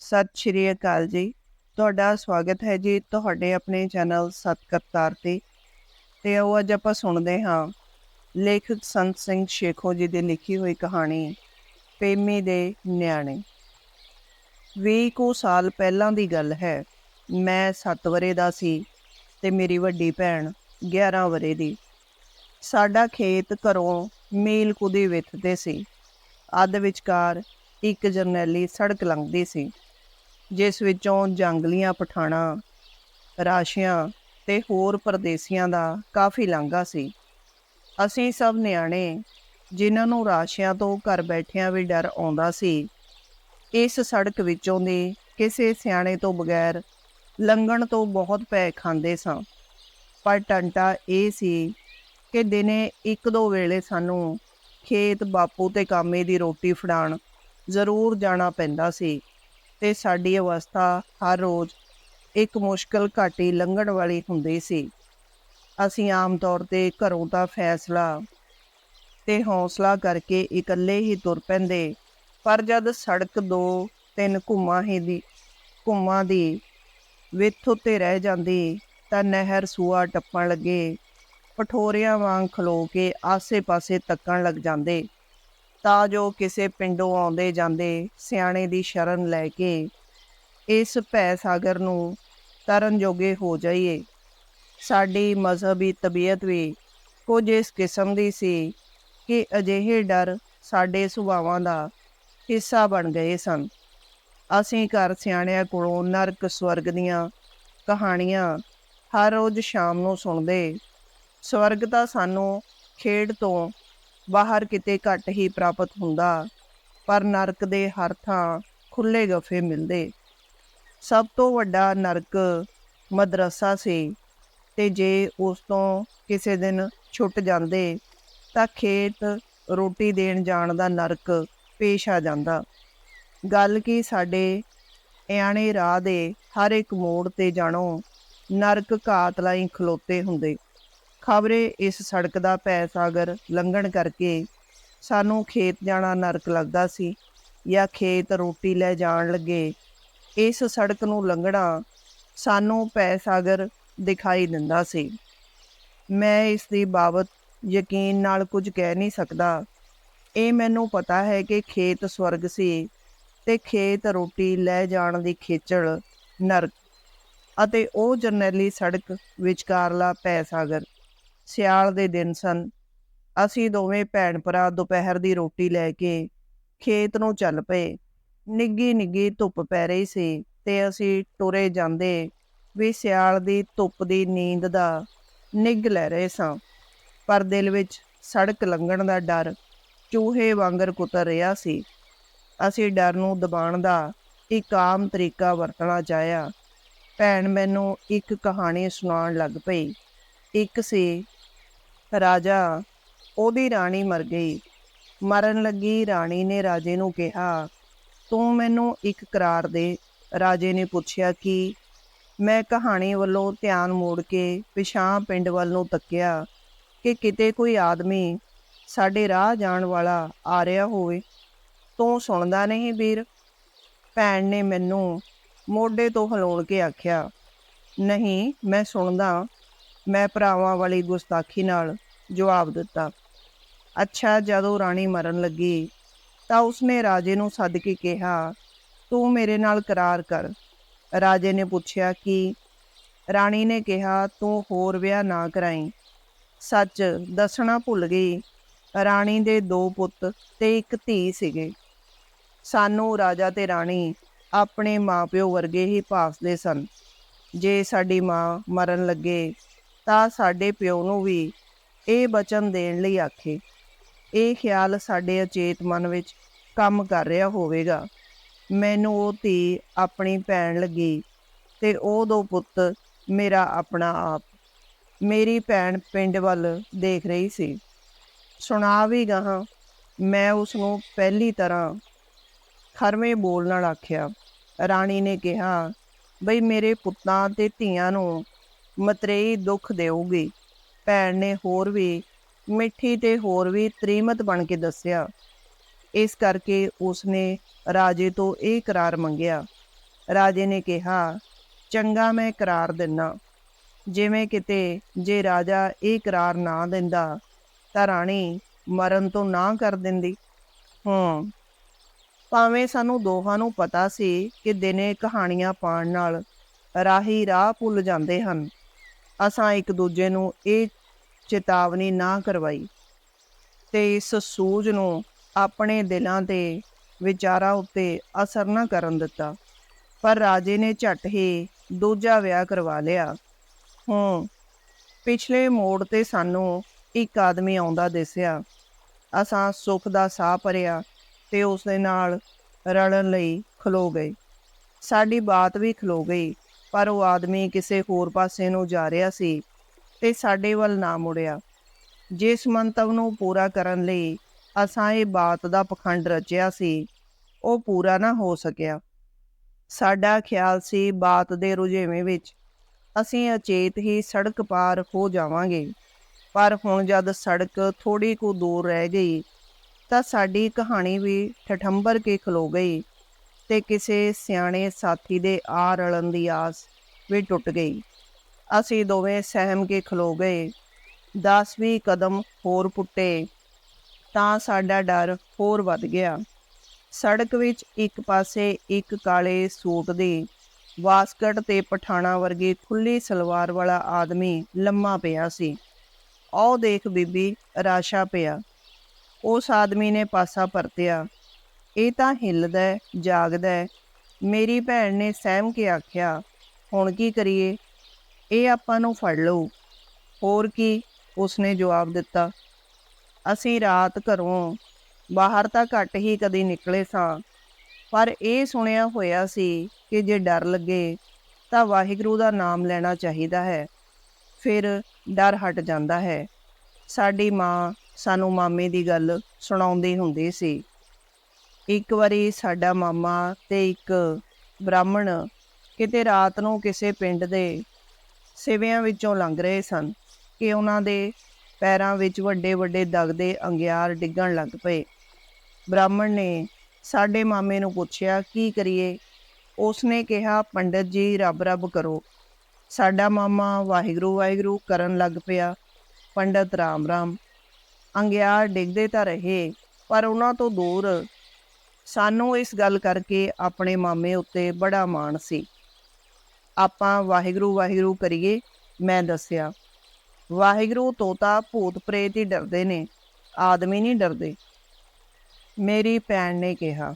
ਸਤਿ ਸ਼੍ਰੀ ਅਕਾਲ ਜੀ। ਤੁਹਾਡਾ ਸਵਾਗਤ ਹੈ ਜੀ ਤੁਹਾਡੇ ਆਪਣੇ ਚੈਨਲ ਸਤਕਰਤਾਰ ਤੇ। ਤੇ ਉਹ ਅੱਜ ਆਪਾਂ ਸੁਣਦੇ ਹਾਂ, ਲੇਖਕ ਸੰਤ ਸਿੰਘ ਸ਼ੇਖੋ ਜੀ ਦੀ ਲਿਖੀ ਹੋਈ ਕਹਾਣੀ, ਪੇਮੀ ਦੇ ਨਿਆਣੇ। ਵੀਹ ਕੁ ਸਾਲ ਪਹਿਲਾਂ ਦੀ ਗੱਲ ਹੈ। ਮੈਂ 7 ਵਰੇ ਦਾ ਸੀ ਤੇ ਮੇਰੀ ਵੱਡੀ ਭੈਣ 11 ਵਰੇ ਦੀ। ਸਾਡਾ ਖੇਤ ਘਰੋਂ ਮੀਲ ਕੁਦੀ ਦੀ ਸੀ। ਅੱਧ ਵਿਚਕਾਰ ਇੱਕ ਜਰਨੈਲੀ ਸੜਕ ਲੰਘਦੀ ਸੀ। ਜਿਸ ਵਿੱਚੋਂ ਜੰਗਲੀਆਂ, ਪਠਾਣਾ, ਰਾਸ਼ੀਆਂ ਤੇ ਹੋਰ ਪਰਦੇਸੀਆਂ ਦਾ ਕਾਫੀ ਲਾਂਘਾ ਸੀ। ਅਸੀਂ ਸਭ ਨਿਆਣੇ, ਜਿਨ੍ਹਾਂ ਨੂੰ ਰਾਸ਼ੀਆਂ ਤੋਂ ਘਰ ਬੈਠਿਆਂ ਵੀ ਡਰ ਆਉਂਦਾ ਸੀ, ਇਸ ਸੜਕ ਵਿੱਚੋਂ ਦੇ ਕਿਸੇ ਸਿਆਣੇ ਤੋਂ ਬਗੈਰ ਲੰਘਣ ਤੋਂ ਬਹੁਤ ਪੈ ਖਾਂਦੇ ਸਾਂ। ਪਰ ਟੰਟਾ ਇਹ ਸੀ ਕਿ ਦਿਨੇ ਇੱਕ ਦੋ ਵੇਲੇ ਸਾਨੂੰ ਖੇਤ ਬਾਪੂ ਤੇ ਕਾਮੇ ਦੀ ਰੋਟੀ ਫੜਾਣ ਜ਼ਰੂਰ ਜਾਣਾ ਪੈਂਦਾ ਸੀ। ਤੇ ਸਾਡੀ ਅਵਸਥਾ ਹਰ ਰੋਜ਼ ਇੱਕ ਮੁਸ਼ਕਲ ਘਾਟੀ ਲੰਘਣ ਵਾਲੀ ਹੁੰਦੀ ਸੀ। ਅਸੀਂ ਆਮ ਤੌਰ ਤੇ ਘਰੋਂ ਦਾ ਫੈਸਲਾ ਤੇ ਹੌਸਲਾ ਕਰਕੇ ਇਕੱਲੇ ਹੀ ਤੁਰ ਪੈਂਦੇ, ਪਰ ਜਦ ਸੜਕ ਦੋ ਤਿੰਨ ਘੁੰਮਾਂ ਹੀ ਦੀ, ਘੁੰਮਾਂ ਦੀ ਵਿੱਥ ਉੱਤੇ ਰਹਿ ਜਾਂਦੀ, ਤਾਂ ਨਹਿਰ ਸੂਆ ਟੱਪਣ ਲੱਗੇ ਪਠੋਰਿਆਂ ਵਾਂਗ ਖਲੋ ਕੇ ਆਸੇ-ਪਾਸੇ ਤੱਕਣ ਲੱਗ ਜਾਂਦੇ। ਤਾਂ ਜੋ ਕਿਸੇ ਪਿੰਡੋਂ ਆਉਂਦੇ ਜਾਂਦੇ ਸਿਆਣੇ ਦੀ ਸ਼ਰਨ ਲੈ ਕੇ ਇਸ ਭੈ ਸਾਗਰ ਨੂੰ ਤਰਨ ਜੋਗੇ ਹੋ ਜਾਈਏ। ਸਾਡੀ ਮਜ਼ਹਬੀ ਤਬੀਅਤ ਵੀ ਕੁਝ ਇਸ ਕਿਸਮ ਦੀ ਸੀ ਕਿ ਅਜਿਹੇ ਡਰ ਸਾਡੇ ਸੁਭਾਵਾਂ ਦਾ ਹਿੱਸਾ ਬਣ ਗਏ ਸਨ। ਅਸੀਂ ਘਰ ਸਿਆਣਿਆਂ ਕੋਲੋਂ ਨਰਕ ਸਵਰਗ ਦੀਆਂ ਕਹਾਣੀਆਂ ਹਰ ਰੋਜ਼ ਸ਼ਾਮ ਨੂੰ ਸੁਣਦੇ। ਸਵਰਗ ਤਾਂ ਸਾਨੂੰ ਖੇਡ ਤੋਂ ਬਾਹਰ ਕਿਤੇ ਘੱਟ ਹੀ ਪ੍ਰਾਪਤ ਹੁੰਦਾ, ਪਰ ਨਰਕ ਦੇ ਹਰ ਥਾਂ ਖੁੱਲੇ ਗਫੇ ਮਿਲਦੇ। ਸਭ ਤੋਂ ਵੱਡਾ ਨਰਕ ਮਦਰਸਾ ਸੀ ਤੇ ਜੇ ਉਸ ਤੋਂ ਕਿਸੇ ਦਿਨ ਛੁੱਟ ਜਾਂਦੇ, ਤਾਂ ਖੇਤ ਰੋਟੀ ਦੇਣ ਜਾਣ ਦਾ ਨਰਕ ਪੇਸ਼ ਆ ਜਾਂਦਾ। ਗੱਲ ਕੀ ਸਾਡੇ ਇਆਣੇ ਰਾਹ ਦੇ ਹਰ ਇੱਕ ਮੋੜ ਤੇ ਜਾਣੋ, ਨਰਕ ਘਾਤ ਲਈ ਖਲੋਤੇ ਹੁੰਦੇ। ਖਬਰੇ ਇਸ ਸੜਕ ਦਾ ਪੈ ਸਾਗਰ ਲੰਘਣ ਕਰਕੇ ਸਾਨੂੰ ਖੇਤ ਜਾਣਾ ਨਰਕ ਲੱਗਦਾ ਸੀ ਜਾਂ ਖੇਤ ਰੋਟੀ ਲੈ ਜਾਣ ਲੱਗੇ। ਇਸ ਸੜਕ ਨੂੰ ਲੰਘਣਾ ਸਾਨੂੰ ਪੈ ਸਾਗਰ ਦਿਖਾਈ ਦਿੰਦਾ ਸੀ। ਮੈਂ ਇਸ ਦੀ ਬਾਬਤ ਯਕੀਨ ਨਾਲ ਕੁਝ ਕਹਿ ਨਹੀਂ ਸਕਦਾ। ਇਹ ਮੈਨੂੰ ਪਤਾ ਹੈ ਕਿ ਖੇਤ ਸਵਰਗ ਸੀ ਤੇ ਖੇਤ ਰੋਟੀ ਲੈ ਜਾਣ ਦੀ ਖੇਚੜ ਨਰਕ ਅਤੇ ਉਹ ਜਰਨੈਲੀ ਸੜਕ ਵਿਚਕਾਰਲਾ ਪੈ ਸਾਗਰ ਸਿਆਲ ਦੇ ਦਿਨ ਸਨ। ਅਸੀਂ ਦੋਵੇਂ ਭੈਣ ਭਰਾ ਦੁਪਹਿਰ ਦੀ ਰੋਟੀ ਲੈ ਕੇ ਖੇਤ ਨੂੰ ਚੱਲ ਪਏ। ਨਿੱਗੀ ਨਿੱਗੀ ਧੁੱਪ ਪੈ ਰਹੀ ਸੀ ਤੇ ਅਸੀਂ ਟੁਰੇ ਜਾਂਦੇ ਵੀ ਸਿਆਲ ਦੀ ਧੁੱਪ ਦੀ ਨੀਂਦ ਦਾ ਨਿੱਗ ਲੈ ਰਹੇ ਸਾਂ। ਪਰ ਦਿਲ ਵਿੱਚ ਸੜਕ ਲੰਘਣ ਦਾ ਡਰ ਚੂਹੇ ਵਾਂਗਰ ਕੁਤਰ ਰਿਹਾ ਸੀ। ਅਸੀਂ ਡਰ ਨੂੰ ਦਬਾਉਣ ਦਾ ਇੱਕ ਆਮ ਤਰੀਕਾ ਵਰਤਣਾ ਚਾਹਿਆ। ਭੈਣ ਮੈਨੂੰ ਇੱਕ ਕਹਾਣੀ ਸੁਣਾਉਣ ਲੱਗ ਪਈ। ਇੱਕ ਸੀ ਰਾਜਾ, ਉਹਦੀ ਰਾਣੀ ਮਰ ਗਈ। ਮਰਨ ਲੱਗੀ ਰਾਣੀ ਨੇ ਰਾਜੇ ਨੂੰ ਕਿਹਾ, ਤੂੰ ਮੈਨੂੰ ਇੱਕ ਕਰਾਰ ਦੇ। ਰਾਜੇ ਨੇ ਪੁੱਛਿਆ ਕਿ ਮੈਂ ਕਹਾਣੀ ਵੱਲੋਂ ਧਿਆਨ ਮੋੜ ਕੇ ਪਿਛਾਂ ਪਿੰਡ ਵੱਲ ਨੂੰ ਤੱਕਿਆ ਕਿ ਕਿਤੇ ਕੋਈ ਆਦਮੀ ਸਾਡੇ ਰਾਹ ਜਾਣ ਵਾਲਾ ਆ ਰਿਹਾ ਹੋਵੇ। ਤੂੰ ਸੁਣਦਾ ਨਹੀਂ ਵੀਰ? ਭੈਣ ਨੇ ਮੈਨੂੰ ਮੋਢੇ ਤੋਂ ਹਲਾਉਣ ਕੇ ਆਖਿਆ, ਨਹੀਂ, ਮੈਂ ਸੁਣਦਾ। ਮੈਂ ਭਰਾਵਾਂ ਵਾਲੀ ਗੁਸਤਾਖੀ ਨਾਲ ਜਵਾਬ ਦਿੱਤਾ। ਅੱਛਾ, ਜਦੋਂ ਰਾਣੀ ਮਰਨ ਲੱਗੀ, ਤਾਂ ਉਸਨੇ ਰਾਜੇ ਨੂੰ ਸੱਦ ਕੇ ਕਿਹਾ, ਤੂੰ ਮੇਰੇ ਨਾਲ ਕਰਾਰ ਕਰ। ਰਾਜੇ ਨੇ ਪੁੱਛਿਆ ਕਿ ਰਾਣੀ ਨੇ ਕਿਹਾ, ਤੂੰ ਹੋਰ ਵਿਆਹ ਨਾ ਕਰਾਈ। ਸੱਚ ਦੱਸਣਾ ਭੁੱਲ ਗਈ। ਰਾਣੀ ਦੇ ਦੋ ਪੁੱਤ ਤੇ ਇੱਕ ਧੀ ਸੀਗੇ। ਸਾਨੂੰ ਰਾਜਾ ਤੇ ਰਾਣੀ ਆਪਣੇ ਮਾਪਿਓ ਵਰਗੇ ਹੀ ਭਾਸਦੇ ਸਨ। ਜੇ ਸਾਡੀ ਮਾਂ ਮਰਨ ਲੱਗੇ ਤਾਂ ਸਾਡੇ ਪਿਓ ਨੂੰ ਵੀ ਇਹ ਬਚਨ ਦੇਣ ਲਈ ਆਖੇ, ਇਹ ਖਿਆਲ ਸਾਡੇ ਅਚੇਤ ਮਨ ਵਿੱਚ ਕੰਮ ਕਰ ਰਿਹਾ ਹੋਵੇਗਾ। ਮੈਨੂੰ ਉਹ ਧੀ ਆਪਣੀ ਭੈਣ ਲੱਗੀ ਤੇ ਉਹ ਦੋ ਪੁੱਤ ਮੇਰਾ ਆਪਣਾ ਆਪ। ਮੇਰੀ ਭੈਣ ਪਿੰਡ ਵੱਲ ਦੇਖ ਰਹੀ ਸੀ। ਸੁਣਾ ਵੀ ਗਾਹਾਂ, ਮੈਂ ਉਸ ਨੂੰ ਪਹਿਲੀ ਤਰ੍ਹਾਂ ਖਰਵੇਂ ਬੋਲ ਨਾਲ ਆਖਿਆ। ਰਾਣੀ ਨੇ ਕਿਹਾ, ਬਈ ਮੇਰੇ ਪੁੱਤਾਂ ਤੇ ਧੀਆਂ ਨੂੰ ਮਤਰੇਈ ਦੁੱਖ ਦੇਊਗੀ। ਭੈਣ ਨੇ ਹੋਰ ਵੀ, ਮਿੱਠੀ ਤੇ ਹੋਰ ਵੀ ਤ੍ਰੀਮਤ ਬਣ ਕੇ ਦੱਸਿਆ। ਇਸ ਕਰਕੇ ਉਸਨੇ ਰਾਜੇ ਤੋਂ ਇਹ ਕਰਾਰ ਮੰਗਿਆ। ਰਾਜੇ ਨੇ ਕਿਹਾ, ਚੰਗਾ ਮੈਂ ਕਰਾਰ ਦਿੰਨਾ। ਜਿਵੇਂ ਕਿਤੇ ਜੇ ਰਾਜਾ ਇਹ ਕਰਾਰ ਨਾ ਦਿੰਦਾ, ਤਾਂ ਰਾਣੀ ਮਰਨ ਤੋਂ ਨਾ ਕਰ ਦਿੰਦੀ। ਹੂੰ। ਭਾਵੇਂ ਸਾਨੂੰ ਦੋਹਾਂ ਨੂੰ ਪਤਾ ਸੀ ਕਿ ਦਿਨੇ ਕਹਾਣੀਆਂ ਪਾਣ ਨਾਲ ਰਾਹੀ ਰਾਹ ਭੁੱਲ ਜਾਂਦੇ ਹਨ ਅਸਾਂ ਇੱਕ ਦੂਜੇ ਨੂੰ ਇਹ ਚੇਤਾਵਨੀ ਨਾ ਕਰਵਾਈ ਤੇ ਇਸ ਸੂਝ ਨੂੰ ਆਪਣੇ ਦਿਲਾਂ ਤੇ ਵਿਚਾਰਾਂ ਉੱਤੇ ਅਸਰ ਨਾ ਕਰਨ ਦਿੱਤਾ। ਪਰ ਰਾਜੇ ਨੇ ਝੱਟ ਹੀ ਦੂਜਾ ਵਿਆਹ ਕਰਵਾ ਲਿਆ। ਹੂੰ, ਪਿਛਲੇ ਮੋੜ ਤੇ ਸਾਨੂੰ ਇੱਕ ਆਦਮੀ ਆਉਂਦਾ ਦਿਸਿਆ। ਅਸਾਂ ਸੁੱਖ ਦਾ ਸਾਹ ਭਰਿਆ ਤੇ ਉਸ ਦੇ ਨਾਲ ਰਲਣ ਲਈ ਖਲੋ ਗਏ। ਸਾਡੀ ਬਾਤ ਵੀ ਖਲੋ ਗਈ। ਪਰ ਉਹ ਆਦਮੀ ਕਿਸੇ ਹੋਰ ਪਾਸੇ ਨੂੰ ਜਾ ਰਿਹਾ ਸੀ ਤੇ ਸਾਡੇ ਵੱਲ ਨਾ ਮੁੜਿਆ। ਜਿਸ ਮੰਤਵ ਨੂੰ ਪੂਰਾ ਕਰਨ ਲਈ ਅਸਾਂ ਇਹ ਬਾਤ ਦਾ ਪਖੰਡ ਰਚਿਆ ਸੀ, ਉਹ ਪੂਰਾ ਨਾ ਹੋ ਸਕਿਆ। ਸਾਡਾ ਖਿਆਲ ਸੀ ਬਾਤ ਦੇ ਰੁਝੇਵੇਂ ਵਿੱਚ ਅਸੀਂ ਅਚੇਤ ਹੀ ਸੜਕ ਪਾਰ ਹੋ ਜਾਵਾਂਗੇ, ਪਰ ਹੁਣ ਜਦ ਸੜਕ ਥੋੜੀ ਕੁ ਦੂਰ ਰਹਿ ਗਈ ਤਾਂ ਸਾਡੀ ਕਹਾਣੀ ਵੀ ਠਠੰਬਰ ਕੇ ਖਲੋ ਗਈ। ਤੇ ਕਿਸੇ ਸਿਆਣੇ ਸਾਥੀ ਦੇ ਆ ਰਲਣ ਦੀ ਆਸ ਵੀ ਟੁੱਟ ਗਈ। ਅਸੀਂ ਦੋਵੇਂ ਸਹਿਮ ਕੇ ਖਲੋ ਗਏ। 10ਵੀਂ ਕਦਮ ਹੋਰ ਪੁੱਟੇ ਤਾਂ ਸਾਡਾ ਡਰ ਹੋਰ ਵੱਧ ਗਿਆ। ਸੜਕ ਵਿੱਚ ਇੱਕ ਪਾਸੇ ਇੱਕ ਕਾਲੇ ਸੂਟ ਦੀ ਵਾਸਕਟ ਤੇ ਪਠਾਣਾ ਵਰਗੀ ਖੁੱਲੀ ਸਲਵਾਰ ਵਾਲਾ ਆਦਮੀ ਲੰਮਾ ਪਿਆ ਸੀ। ਆਓ ਦੇਖ ਬੀਬੀ, ਰਾਸ਼ਾ ਪਿਆ। ਉਸ ਆਦਮੀ ਨੇ ਪਾਸਾ ਪਰਤਿਆ। ਇਹ ਤਾਂ ਹਿੱਲਦਾ ਜਾਗਦਾ ਮੇਰੀ ਭੈਣ ਨੇ ਸਹਿਮ ਕੇ ਆਖਿਆ, ਹੁਣ ਕੀ ਕਰੀਏ? ਇਹ ਆਪਾਂ ਨੂੰ ਫੜ ਲਊ। ਹੋਰ ਕੀ? ਉਸਨੇ ਜਵਾਬ ਦਿੱਤਾ। ਅਸੀਂ ਰਾਤ ਘਰੋਂ ਬਾਹਰ ਤਾਂ ਘੱਟ ਹੀ ਕਦੀ ਨਿਕਲੇ ਸਾਂ, ਪਰ ਇਹ ਸੁਣਿਆ ਹੋਇਆ ਸੀ ਕਿ ਜੇ ਡਰ ਲੱਗੇ ਤਾਂ ਵਾਹਿਗੁਰੂ ਦਾ ਨਾਮ ਲੈਣਾ ਚਾਹੀਦਾ ਹੈ। ਫਿਰ ਡਰ ਹਟ ਜਾਂਦਾ ਹੈ। ਸਾਡੀ ਮਾਂ ਸਾਨੂੰ ਮਾਮੇ ਦੀ ਗੱਲ ਸੁਣਾਉਂਦੀ ਹੁੰਦੀ ਸੀ। ਇੱਕ ਵਾਰੀ ਸਾਡਾ ਮਾਮਾ ਤੇ ਇੱਕ ਬ੍ਰਾਹਮਣ ਕਿਤੇ ਰਾਤ ਨੂੰ ਕਿਸੇ ਪਿੰਡ ਦੇ ਸਿਵਿਆਂ ਵਿੱਚੋਂ ਲੰਘ ਰਹੇ ਸਨ ਕਿ ਉਹਨਾਂ ਦੇ ਪੈਰਾਂ ਵਿੱਚ ਵੱਡੇ ਵੱਡੇ ਦਗਦੇ ਅੰਗਿਆਰ ਡਿੱਗਣ ਲੱਗ ਪਏ। ਬ੍ਰਾਹਮਣ ਨੇ ਸਾਡੇ ਮਾਮੇ ਨੂੰ ਪੁੱਛਿਆ, ਕੀ ਕਰੀਏ? ਉਸਨੇ ਕਿਹਾ, ਪੰਡਤ ਜੀ, ਰੱਬ ਰੱਬ ਕਰੋ। ਸਾਡਾ ਮਾਮਾ ਵਾਹਿਗੁਰੂ ਵਾਹਿਗੁਰੂ ਕਰਨ ਲੱਗ ਪਿਆ। ਪੰਡਤ ਰਾਮ ਰਾਮ, ਅੰਗਿਆਰ ਡਿੱਗਦੇ ਤਾਂ ਰਹੇ, ਪਰ ਉਹਨਾਂ ਤੋਂ ਦੂਰ ਸਾਨੂੰ ਇਸ ਗੱਲ ਕਰਕੇ ਆਪਣੇ ਮਾਮੇ ਉੱਤੇ ਬੜਾ ਮਾਣ ਸੀ। ਆਪਾਂ ਵਾਹਿਗੁਰੂ ਵਾਹਿਗੁਰੂ ਕਰੀਏ, ਮੈਂ ਦੱਸਿਆ। ਵਾਹਿਗੁਰੂ ਤੋਂ ਤਾਂ ਭੂਤ ਪ੍ਰੇਤ ਹੀ ਡਰਦੇ ਨੇ, ਆਦਮੀ ਨਹੀਂ ਡਰਦੇ। ਮੇਰੀ ਭੈਣ ਨੇ ਕਿਹਾ,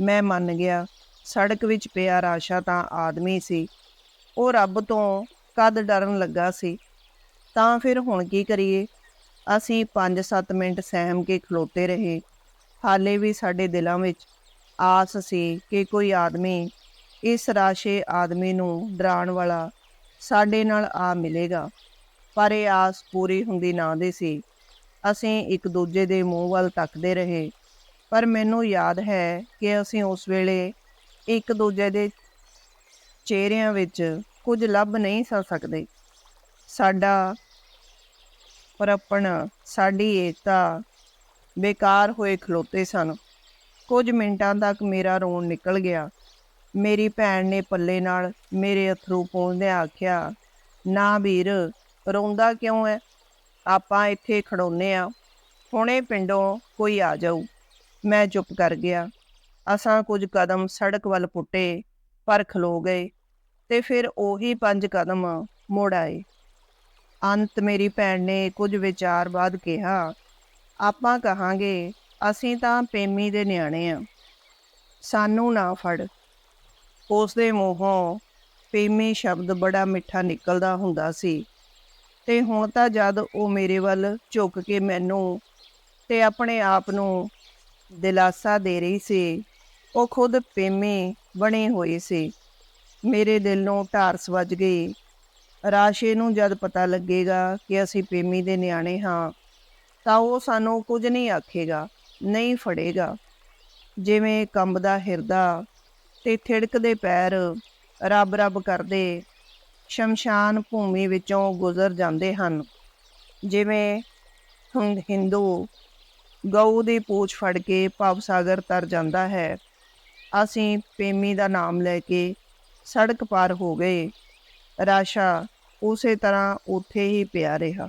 ਮੈਂ ਮੰਨ ਗਿਆ, ਸੜਕ ਵਿੱਚ ਪਿਆ ਰਾਸ਼ਾ ਤਾਂ ਆਦਮੀ ਸੀ। ਉਹ ਰੱਬ ਤੋਂ ਕਦ ਡਰਨ ਲੱਗਾ ਸੀ? ਤਾਂ ਫਿਰ ਹੁਣ ਕੀ ਕਰੀਏ? ਅਸੀਂ 5-7 ਮਿੰਟ ਸਹਿਮ ਕੇ ਖਲੋਤੇ ਰਹੇ। ਹਾਲੇ ਵੀ ਸਾਡੇ ਦਿਲਾਂ ਵਿੱਚ ਆਸ ਸੀ ਕਿ ਕੋਈ ਆਦਮੀ ਇਸ ਰਾਸ਼ੇ ਆਦਮੀ ਨੂੰ ਡਰਾਉਣ ਵਾਲਾ ਸਾਡੇ ਨਾਲ ਆ ਮਿਲੇਗਾ। ਪਰ ਇਹ ਆਸ ਪੂਰੀ ਹੁੰਦੀ ਨਾ ਦੇ ਸੀ। ਅਸੀਂ ਇੱਕ ਦੂਜੇ ਦੇ ਮੂੰਹ ਵੱਲ ਤੱਕਦੇ ਰਹੇ। ਪਰ ਮੈਨੂੰ ਯਾਦ ਹੈ ਕਿ ਅਸੀਂ ਉਸ ਵੇਲੇ ਇੱਕ ਦੂਜੇ ਦੇ ਚਿਹਰਿਆਂ ਵਿੱਚ ਕੁਝ ਲੱਭ ਨਹੀਂ ਸਕਦੇ। ਸਾਡਾ ਪਰਪਣ, ਸਾਡੀ ਏਕਤਾ ਬੇਕਾਰ ਹੋਏ ਖਲੋਤੇ ਸਨ। ਕੁਝ ਮਿੰਟਾਂ ਤੱਕ ਮੇਰਾ ਰੋਣ ਨਿਕਲ ਗਿਆ। ਮੇਰੀ ਭੈਣ ਨੇ ਪੱਲੇ ਨਾਲ ਮੇਰੇ ਅਥਰੂ ਪੂੰਝਦੇ ਆਖਿਆ, ਨਾ ਵੀਰ, ਰੋਂਦਾ ਕਿਉਂ ਹੈ ਆਪਾਂ ਇੱਥੇ ਖੜੋਨੇ ਆ। ਹੁਣੇ ਪਿੰਡੋਂ ਕੋਈ ਆ ਜਾਊ। ਮੈਂ ਚੁੱਪ ਕਰ ਗਿਆ। ਅਸਾਂ ਕੁਝ ਕਦਮ ਸੜਕ ਵੱਲ ਪੁੱਟੇ, ਪਰ ਖਲੋ ਗਏ ਤੇ ਫਿਰ ਉਹੀ ਪੰਜ ਕਦਮ ਮੋੜ ਆਏ। ਅੰਤ ਮੇਰੀ ਭੈਣ ਨੇ ਕੁਝ ਵਿਚਾਰ ਬਾਅਦ ਕਿਹਾ ਆਪਾਂ ਕਹਾਂਗੇ, ਅਸੀਂ ਤਾਂ ਪੇਮੀ ਦੇ ਨਿਆਣੇ ਆ। ਸਾਨੂੰ ਨਾ ਫੜ। ਉਸ ਦੇ ਮੂੰਹੋਂ ਪੇਮੀ ਸ਼ਬਦ ਬੜਾ ਮਿੱਠਾ ਨਿਕਲਦਾ ਹੁੰਦਾ ਸੀ। ਤੇ ਹੁਣ ਤਾਂ ਜਦ ਉਹ ਮੇਰੇ ਵੱਲ ਝੁੱਕ ਕੇ ਮੈਨੂੰ ਤੇ ਆਪਣੇ ਆਪ ਨੂੰ ਦਿਲਾਸਾ ਦੇ ਰਹੀ ਸੀ, ਉਹ ਖੁਦ ਪੇਮੀ ਬਣੀ ਹੋਈ ਸੀ। ਮੇਰੇ ਦਿਲ ਨੂੰ ਢਾਰਸ ਵੱਜ ਗਈ। ਰਾਸ਼ੇ ਨੂੰ ਜਦ ਪਤਾ ਲੱਗੇਗਾ ਕਿ ਅਸੀਂ ਪੇਮੀ ਦੇ ਨਿਆਣੇ ਹਾਂ ਤਾਂ ਉਹ ਸਾਨੂੰ ਕੁਝ ਨਹੀਂ ਆਖੇਗਾ, ਨਹੀਂ ਫੜੇਗਾ। ਜਿਵੇਂ ਕੰਬਦਾ ਹਿਰਦਾ ਤੇ ਥਿੜਕਦੇ ਪੈਰ ਰੱਬ ਰੱਬ ਕਰਦੇ ਸ਼ਮਸ਼ਾਨ ਭੂਮੀ ਵਿੱਚੋਂ ਗੁਜ਼ਰ ਜਾਂਦੇ ਹਨ। ਜਿਵੇਂ ਹੁੰ- ਹਿੰਦੂ ਗਊ ਦੀ ਪੂਛ ਫੜ ਕੇ ਭਵ ਸਾਗਰ ਤਰ ਜਾਂਦਾ ਹੈ। ਅਸੀਂ ਪੇਮੀ ਦਾ ਨਾਮ ਲੈ ਕੇ ਸੜਕ ਪਾਰ ਹੋ ਗਏ। ਰਾਸ਼ਾ ਉਸੇ ਤਰ੍ਹਾਂ ਉੱਥੇ ਹੀ ਪਿਆ ਰਿਹਾ।